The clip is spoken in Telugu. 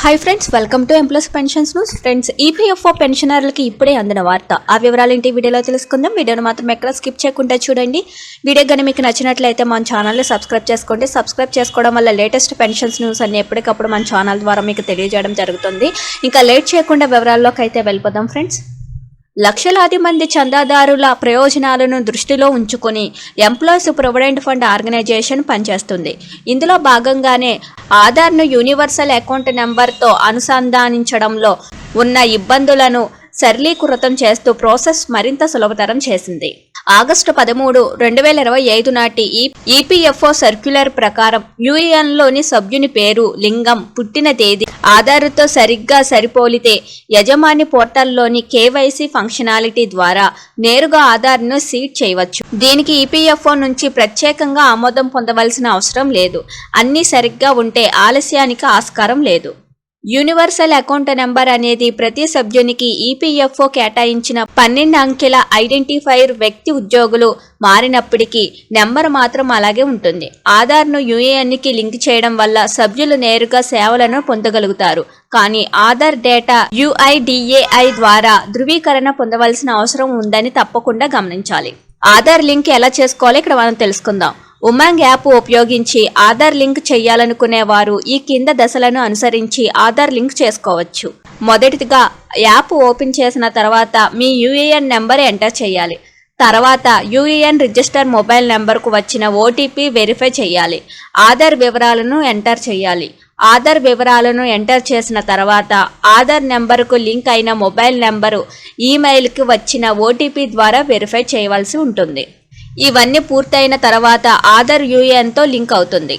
Hi friends welcome to employees pensions news friends EPFO పెన్షనర్లకి ఇప్పుడే అందిన వార్త. ఆ వివరాలు ఏంటి వీడియోలో తెలుసుకుందాం. వీడియోను మాత్రం ఎక్కడ స్కిప్ చేయకుండా చూడండి. వీడియో కానీ మీకు నచ్చినట్లయితే మన ఛానల్ని సబ్స్క్రైబ్ చేసుకోండి. సబ్స్క్రైబ్ చేసుకోవడం వల్ల లేటెస్ట్ పెన్షన్స్ న్యూస్ అన్ని ఎప్పటికప్పుడు మన ఛానల్ ద్వారా మీకు తెలియజేయడం జరుగుతుంది. ఇంకా లేట్ చేయకుండా వివరాల్లోకి అయితే వెళ్ళిపోదాం ఫ్రెండ్స్ లక్షలాది మంది చందాదారుల ప్రయోజనాలను దృష్టిలో ఉంచుకొని ఎంప్లాయీస్ ప్రొవిడెంట్ ఫండ్ ఆర్గనైజేషన్ పనిచేస్తుంది. ఇందులో భాగంగానే ఆధార్ను యూనివర్సల్ అకౌంట్ నెంబర్తో అనుసంధానించడంలో ఉన్న ఇబ్బందులను సరళీకృతం చేస్తూ ప్రాసెస్ మరింత సులభతరం చేసింది. ఆగస్టు పదమూడు రెండు వేల ఇరవై ఐదు నాటి ఈపీఎఫ్ఓ సర్క్యులర్ ప్రకారం యూఏఎన్లోని సభ్యుని పేరు లింగం పుట్టిన తేదీ ఆధార్తో సరిగ్గా సరిపోలితే యజమాని పోర్టల్లోని కేవైసీ ఫంక్షనాలిటీ ద్వారా నేరుగా ఆధార్ను సీడ్ చేయవచ్చు. దీనికి ఈపీఎఫ్ఓ నుంచి ప్రత్యేకంగా ఆమోదం పొందవలసిన అవసరం లేదు. అన్నీ సరిగ్గా ఉంటే ఆలస్యానికి ఆస్కారం లేదు. యూనివర్సల్ అకౌంట్ నెంబర్ అనేది ప్రతి సభ్యునికి ఈపీఎఫ్ఓ కేటాయించిన పన్నెండు అంకెల ఐడెంటిఫైర్ వ్యక్తి ఉద్యోగులు మారినప్పటికీ నెంబర్ మాత్రం అలాగే ఉంటుంది. ఆధార్ను యూఏఎన్కి లింక్ చేయడం వల్ల సభ్యులు నేరుగా సేవలను పొందగలుగుతారు. కానీ ఆధార్ డేటా యుఐడిఏఐ ద్వారా ధృవీకరణ పొందవలసిన అవసరం ఉందని తప్పకుండా గమనించాలి. ఆధార్ లింక్ ఎలా చేసుకోవాలో? ఇక్కడ మనం తెలుసుకుందాం. ఉమాంగ్ యాప్ ఉపయోగించి ఆధార్ లింక్ చేయాలనుకునే వారు ఈ కింద దశలను అనుసరించి ఆధార్ లింక్ చేసుకోవచ్చు. మొదటిగా యాప్ ఓపెన్ చేసిన తర్వాత మీ యూఏఎన్ నెంబర్ ఎంటర్ చేయాలి. తర్వాత యూఏఎన్ రిజిస్టర్ మొబైల్ నెంబర్కు వచ్చిన ఓటీపీ వెరిఫై చేయాలి. ఆధార్ వివరాలను ఎంటర్ చేయాలి. ఆధార్ వివరాలను ఎంటర్ చేసిన తర్వాత ఆధార్ నెంబర్కు లింక్ అయిన మొబైల్ నెంబరు ఈమెయిల్కి వచ్చిన ఓటీపీ ద్వారా వెరిఫై చేయవలసి ఉంటుంది. ఇవన్నీ పూర్తయిన తర్వాత ఆధార్ యూఏఎన్తో లింక్ అవుతుంది.